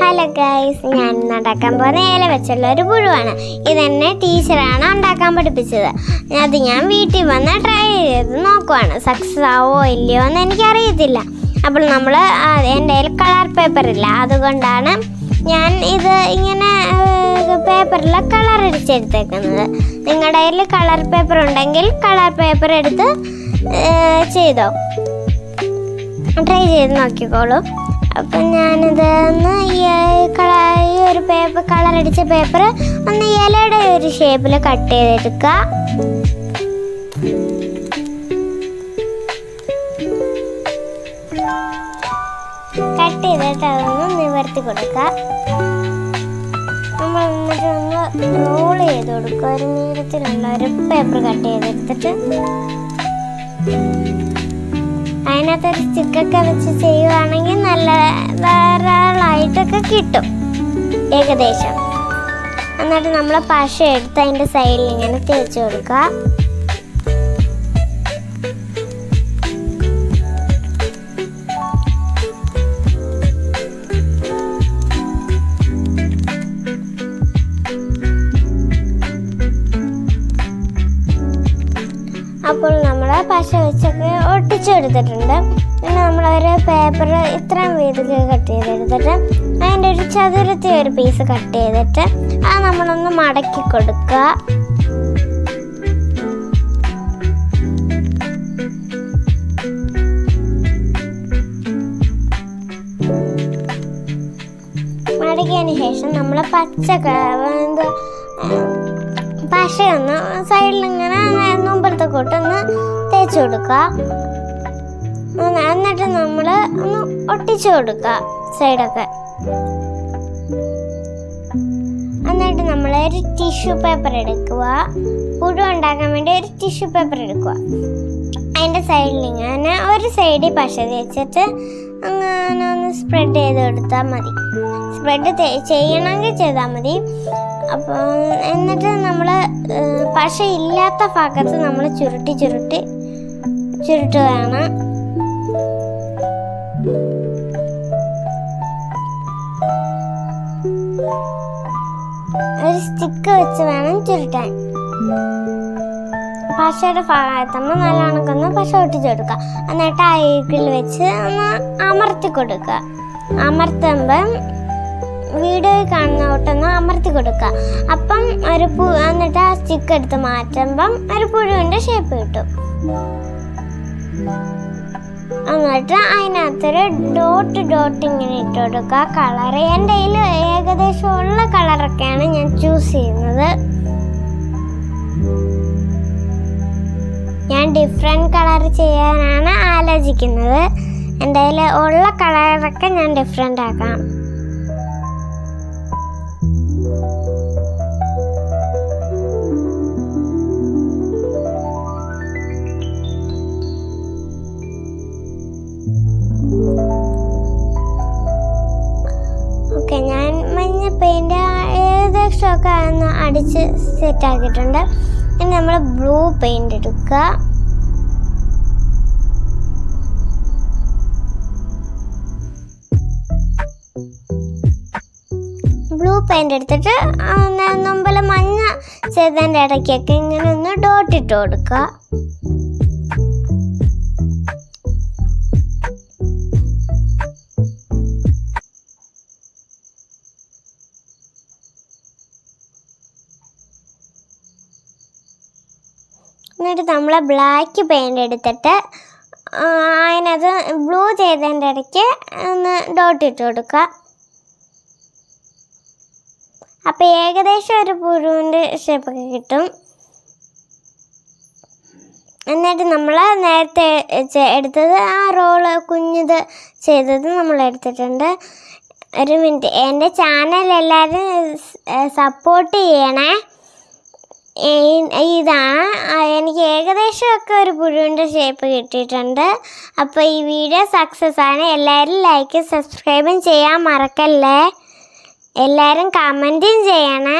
Hello guys ഞാൻ ഉണ്ടാക്കാൻ പോകുന്ന ഏല വെച്ചുള്ള ഒരു പുഴുവാണ്. ഇതെന്നെ ടീച്ചറാണ് ഉണ്ടാക്കാൻ പഠിപ്പിച്ചത്. അത് ഞാൻ വീട്ടിൽ വന്ന് ട്രൈ ചെയ്ത് നോക്കുവാണ്. സക്സസ് ആവോ ഇല്ലയോ എന്ന് എനിക്കറിയത്തില്ല. അപ്പോൾ നമ്മൾ എന്റെ കയ്യിൽ കളർ പേപ്പർ ഇല്ല. അതുകൊണ്ടാണ് ഞാൻ ഇത് ഇങ്ങനെ പേപ്പറിൽ കളർ അടിച്ചെടുത്തേക്കുന്നത്. നിങ്ങളുടെ കയ്യിൽ കളർ പേപ്പർ ഉണ്ടെങ്കിൽ കളർ പേപ്പർ എടുത്ത് ചെയ്തോ? ട്രൈ ചെയ്ത് നോക്കിക്കോളൂ. അപ്പം ഞാനിത് ഒന്ന് ഈ ഒരു പേപ്പർ കളർ അടിച്ച പേപ്പർ ഒന്ന് ഇലയുടെ ഒരു ഷേപ്പിൽ കട്ട് ചെയ്തെടുക്കുക കട്ട് ചെയ്തിട്ട് അതൊന്ന് നിവർത്തി കൊടുക്കുക നമ്മൾ എന്നിട്ട് ഒന്ന് റോൾ ചെയ്ത് കൊടുക്കുക ഒരു നീളത്തിലുള്ള ഒരു പേപ്പർ കട്ട് ചെയ്തെടുത്തിട്ട് അതിനകത്തൊരു സ്റ്റിക്കൊക്കെ വെച്ച് ചെയ്യുവാണെങ്കിൽ നല്ല ധാരാളമായിട്ടൊക്കെ കിട്ടും ഏകദേശം. എന്നിട്ട് നമ്മൾ പശ എടുത്ത് അതിന്റെ സൈഡിൽ ഇങ്ങനെ തേച്ച് കൊടുക്കുക. അപ്പോൾ നമ്മൾ പശ വെച്ചൊക്കെ ഒട്ടിച്ചെടുത്തിട്ടുണ്ട് പിന്നെ നമ്മളൊരു പേപ്പർ ഇത്രയും വീതിക്ക് കട്ട് ചെയ്തെടുത്തിട്ട് അതിന്റെ ഒരു ചതുരത്തി ഒരു പീസ് കട്ട് ചെയ്തിട്ട് അത് നമ്മളൊന്ന് മടക്കി കൊടുക്കുക മടക്കിയതിന് ശേഷം നമ്മൾ പച്ച എന്ത് പശയൊന്ന് സൈഡിൽ കൊട്ടൊന്ന് തേച്ച് കൊടുക്കുക എന്നിട്ട് നമ്മൾ ഒന്ന് ഒട്ടിച്ചു കൊടുക്കുക സൈഡൊക്കെ. എന്നിട്ട് നമ്മൾ ഒരു ടിഷ്യൂ പേപ്പർ എടുക്കുക. പുഴു ഉണ്ടാക്കാൻ വേണ്ടി ഒരു ടിഷ്യൂ പേപ്പർ എടുക്കുക. അതിന്റെ സൈഡിൽ ഇങ്ങനെ ഒരു സൈഡിൽ പശ തേച്ചിട്ട് അങ്ങനെ ഒന്ന് സ്പ്രെഡ് ചെയ്ത് കൊടുത്താൽ മതി. സ്പ്രെഡ് ചെയ്യണമെങ്കിൽ ചെയ്താൽ മതി. അപ്പോൾ എന്നിട്ട് നമ്മൾ പശ ഇല്ലാത്ത ഭാഗത്ത് നമ്മൾ ചുരുട്ടി ചുരുട്ടി ചുരുട്ടുകയാണ്. ഒരു സ്റ്റിക്ക് വെച്ച് വേണം ചുരുട്ടാൻ. പശയുടെ ഭാഗത്തമ്മ നല്ലോണം ഒന്ന് പശ ഒട്ടിച്ചു കൊടുക്കുക എന്നിട്ട് ആ ഈക്കിൽ വെച്ച് ഒന്ന് അമർത്തി കൊടുക്കുക. അമർത്തുമ്പം വീഡിയോ കാണുന്ന ഒട്ടൊന്ന് അമർത്തി കൊടുക്കുക. അപ്പം ഒരു പു എന്നിട്ട് ആ സ്റ്റിക്ക് എടുത്ത് മാറ്റുമ്പം ഒരു പുഴുവിന്റെ ഷേപ്പ് കിട്ടും. എന്നിട്ട് അതിനകത്തൊരു ഡോട്ട് ഡോട്ട് ഇങ്ങനെ ഇട്ട് കൊടുക്കുക. കളർ എന്റെ കയ്യിൽ ഏകദേശം ഉള്ള കളറൊക്കെയാണ് ഞാൻ ചൂസ് ചെയ്യുന്നത്. ഡിഫറെന്റ് കളർ ചെയ്യാനാണ് ആലോചിക്കുന്നത്. എന്റെ കയ്യിൽ ഉള്ള കളറൊക്കെ ഞാൻ ഡിഫറെന്റ് ആക്കാം. ഓക്കെ ഞാൻ ഒന്ന് അടിച്ച് സെറ്റ് ആക്കിയിട്ടുണ്ട്. ഇനി നമ്മൾ ബ്ലൂ പെയിന്റ് എടുക്കുക. ബ്ലൂ എടുത്തിട്ട് നൊമ്പല മഞ്ഞ ചെയ്തതിന്റെ ഇടയ്ക്കൊക്കെ ഇങ്ങനെ ഒന്ന് ഡോട്ട് ഇട്ട് കൊടുക്കുക. എന്നിട്ട് നമ്മൾ ബ്ലാക്ക് പെയിന്റ് എടുത്തിട്ട് അതിനകത്ത് ബ്ലൂ ചെയ്തതിന്റെ ഇടയ്ക്ക് ഒന്ന് ഡോട്ട് ഇട്ട് കൊടുക്കുക. അപ്പോൾ ഏകദേശം ഒരു പുഴുവിന്റെ ഷേപ്പൊക്കെ കിട്ടും. എന്നിട്ട് നമ്മൾ നേരത്തെ എടുത്തത് ആ റോൾ കുഞ്ഞത് ചെയ്തത് നമ്മൾ എടുത്തിട്ടുണ്ട്. ഒരു മിനിറ്റ് എന്റെ ചാനൽ എല്ലാവരും സപ്പോർട്ട് ചെയ്യണേ. ഇതാണ്. എനിക്ക് ഏകദേശമൊക്കെ ഒരു പുഴുവിന്റെ ഷേപ്പ് കിട്ടിയിട്ടുണ്ട്. അപ്പോൾ ഈ വീഡിയോ സക്സസ് ആണ്. എല്ലാവരും ലൈക്ക് സബ്സ്ക്രൈബും ചെയ്യാൻ മറക്കല്ലേ? എല്ലാവരും കമന്റും ചെയ്യണേ.